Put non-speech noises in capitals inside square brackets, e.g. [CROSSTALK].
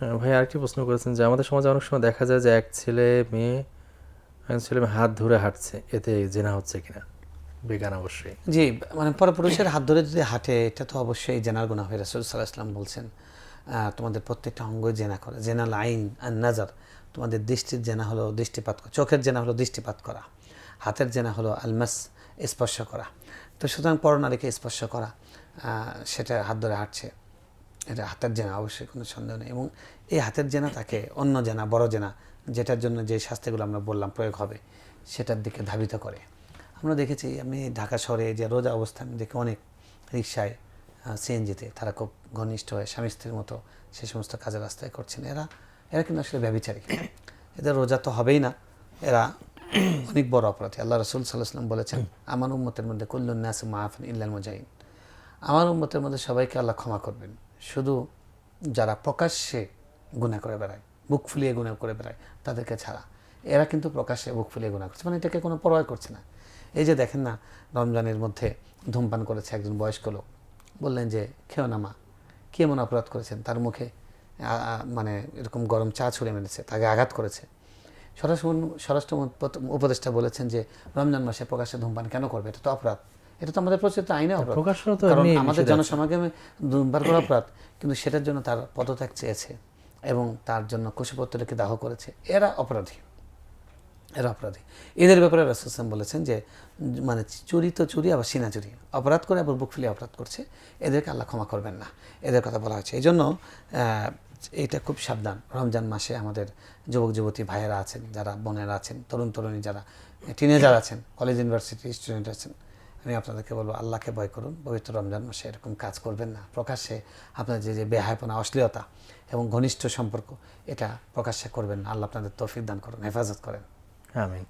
হ্যাঁ, ভাই আরেকটি প্রশ্ন করেছেন যে আমাদের সমাজে অনেক সময় দেখা যায় যে এক ছেলে মেয়ে এক ছেলে মেয়ে হাত ধরে হাঁটছে। এতে জেনা হচ্ছে কিনা? বেগান অবশ্যই। জি মানে পরপুরুষের হাত ধরে যদি হাঁটে এটা তো অবশ্যই জেনার গুণা হয় রাসুল সাল্লাহ ইসলাম বলছেন তোমাদের প্রত্যেকটা অঙ্গ জেনা করে। জেনা লাইন আর নাজার। তোমাদের দৃষ্টির জেনা হলো দৃষ্টিপাত করা। চোখের জেনা হলো দৃষ্টিপাত করা। হাতের জেনা হলো আলমাস স্পর্শ করা। তো সুতরাং পরনারীকে স্পর্শ করা সেটা হাত ধরে হাঁটছে। এটা হাতের জেনা, অবশ্যই কোনো সন্দেহ নেই। এবং এই হাতের জেনা তাকে অন্য জেনা, বড় জেনা, যেটার জন্য যে শাস্তিগুলো আমরা বললাম প্রয়োগ হবে, সেটার দিকে ধাবিত করে। আমরা দেখেছি, আমি ঢাকা শহরে যে রোজা অবস্থা আমি দেখি অনেক রিক্সায় সিএনজিতে তারা খুব ঘনিষ্ঠ হয়ে স্বামী স্ত্রীর মতো সে সমস্ত কাজের রাস্তায় করছেন। এরা এরা কিন্তু আসলে ব্যবিচারী এদের রোজা তো হবেই না। এরা অনেক বড় অপরাধী। আল্লাহ রসুল সাল্লাহাম বলেছেন, আমার উম্মতের মধ্যে কুল্লুন্নাস মাহফিন ইল্লাল মুজাহিন আমার উম্মতের মধ্যে সবাইকে আল্লাহ ক্ষমা করবেন। শুধু যারা প্রকাশ্যে গুণা করে বেড়ায়, বুক ফুলিয়ে গুণা করে বেড়ায়, তাদেরকে ছাড়া। এরা কিন্তু প্রকাশ্যে বুক ফুলিয়ে গুণা করছে। মানে এটাকে কোনো পরোয়া করছে না। এই যে দেখেন না, রমজানের মধ্যে ধূমপান করেছে একজন বয়স্ক লোক। বললেন যে, খেও না মা, কি এমন অপরাধ করেছেন? তার মুখে মানে এরকম গরম চা ছুঁড়ে মেরেছে, তাকে আঘাত করেছে। স্বরাষ্ট্র স্বরাষ্ট্র উপদেষ্টা বলেছেন যে, রমজান মাসে প্রকাশ্যে ধূমপান কেন করবে? এটা তো অপরাধ। এটা তো আমাদের প্রচলিত আইনে অপরাধ। কারণ আমাদের জনসমাগমে ধূমপান করা [COUGHS] অপরাধ কিন্তু সেটার জন্য তার পদত্যাগ চেয়েছে এবং তার জন্য কুশপত্রকে দাহ করেছে। এরা অপরাধী। এরা অপরাধী। এদের ব্যাপারে রাসুসাম বলেছেন যে মানে চুরি তো চুরি আবার সিনা চুরি। অপরাধ করে আবার বুক ফুলিয়ে অপরাধ করছে। এদেরকে আল্লাহ ক্ষমা করবেন না। এদের কথা বলা হয়েছে। এই জন্য এটা খুব সাবধান। রমজান মাসে আমাদের যুবক যুবতী ভাইয়েরা আছেন যারা বোনেরা আছেন তরুণ তরুণী যারা টিনেজার আছেন কলেজ ইউনিভার্সিটি স্টুডেন্ট আছেন আমি আপনাদেরকে বলব, আল্লাহকে ভয় করুন, পবিত্র রমজান মাসে এরকম কাজ করবেন না। প্রকাশ্যে আপনার যে যে বেহায়পনা, অশ্লীলতা এবং ঘনিষ্ঠ সম্পর্ক, এটা প্রকাশ্যে করবেন আল্লাহ আপনাদের তৌফিক দান করুন, হেফাজত করেন। আমিন।